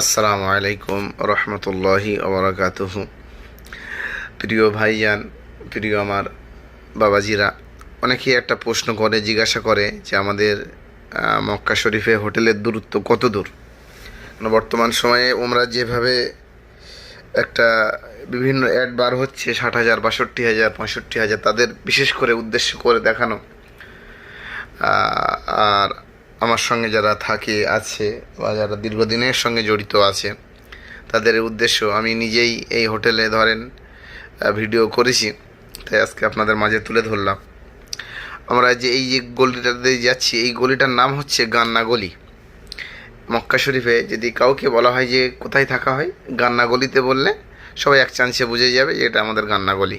আসসালামু আলাইকুম রহমতুল্লাহি ওবরাকাতুহ। প্রিয় ভাইয়ান প্রিয় আমার বাবাজিরা, অনেকেই একটা প্রশ্ন করে, জিজ্ঞাসা করে যে আমাদের মক্কা শরীফে হোটেলের দূরত্ব কত দূর? বর্তমান সময়ে ওমরা যেভাবে একটা বিভিন্ন অ্যাড বার হচ্ছে, ষাট হাজার, বাষট্টি হাজার, পঁয়ষট্টি হাজার, তাদের বিশেষ করে উদ্দেশ্য করে দেখানো। আর আমার সঙ্গে যারা থাকে, আছে, বা যারা দীর্ঘদিনের সঙ্গে জড়িত আছে, তাদের উদ্দেশ্য আমি নিজেই এই হোটেলে ধরেন ভিডিও করেছি। তাই আজকে আপনাদের মাঝে তুলে ধরলাম। আমরা যে এই যে গলিটাতে যাচ্ছি, এই গলিটার নাম হচ্ছে গান্না গলি। মক্কা শরীফে যদি কাউকে বলা হয় যে কোথায় থাকা হয়, গান্না গলিতে বললে সবাই এক চান্সে বুঝে যাবে যে এটা আমাদের গান্না গলি।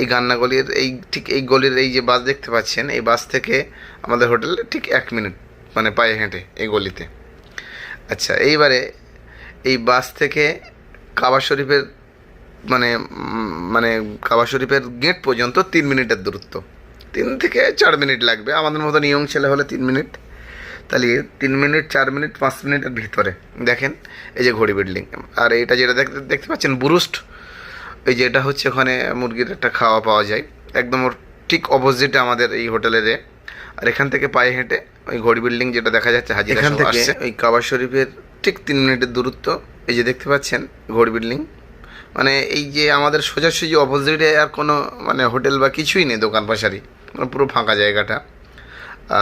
এই গান্না গলির এই, ঠিক এই গলির এই যে বাস দেখতে পাচ্ছেন, এই বাস থেকে আমাদের হোটেলে ঠিক এক মিনিট। মানে পায়ে হেঁটে, এই গলিতে। আচ্ছা এইবারে এই বাস থেকে কাবা শরীফের মানে মানে কাবা শরীফের গেট পর্যন্ত তিন মিনিটের দূরত্ব। তিন থেকে চার মিনিট লাগবে। আমাদের মতন ইয়ং ছেলে হলে তিন মিনিট। তাহলে তিন মিনিট, চার মিনিট, পাঁচ মিনিটের ভিতরে। দেখেন, এই যে ঘড়ি বিল্ডিং। আর এটা যেটা দেখতে দেখতে পাচ্ছেন, বুরুস্ট। এই যে এটা হচ্ছে ওখানে মুরগির একটা খাওয়া পাওয়া যায়। একদম ওর ঠিক অপোজিটে আমাদের এই হোটেলের। আর এখান থেকে পায়ে হেঁটে ওই ঘড়ি বিল্ডিং যেটা দেখা যাচ্ছে হাজির এখান থেকে ওই কাবা শরীফের ঠিক তিন মিনিটের দূরত্ব এই যে দেখতে পাচ্ছেন ঘড়ি বিল্ডিং। মানে এই যে আমাদের সোজাসুজি অপোজিটে আর কোনো মানে হোটেল বা কিছুই নেই দোকান পাশারি মানে পুরো ফাঁকা জায়গাটা।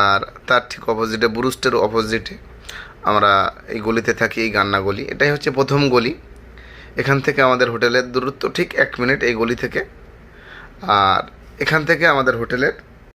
আর তার ঠিক অপোজিটে বুরুস্টের অপোজিটে আমরা এই গলিতে থাকি এই গান্না গলি। এটাই হচ্ছে প্রথম গলি। এখান থেকে আমাদের হোটেলের দূরত্ব ঠিক এক মিনিট এই গলি থেকে। আর এখান থেকে আমাদের হোটেলের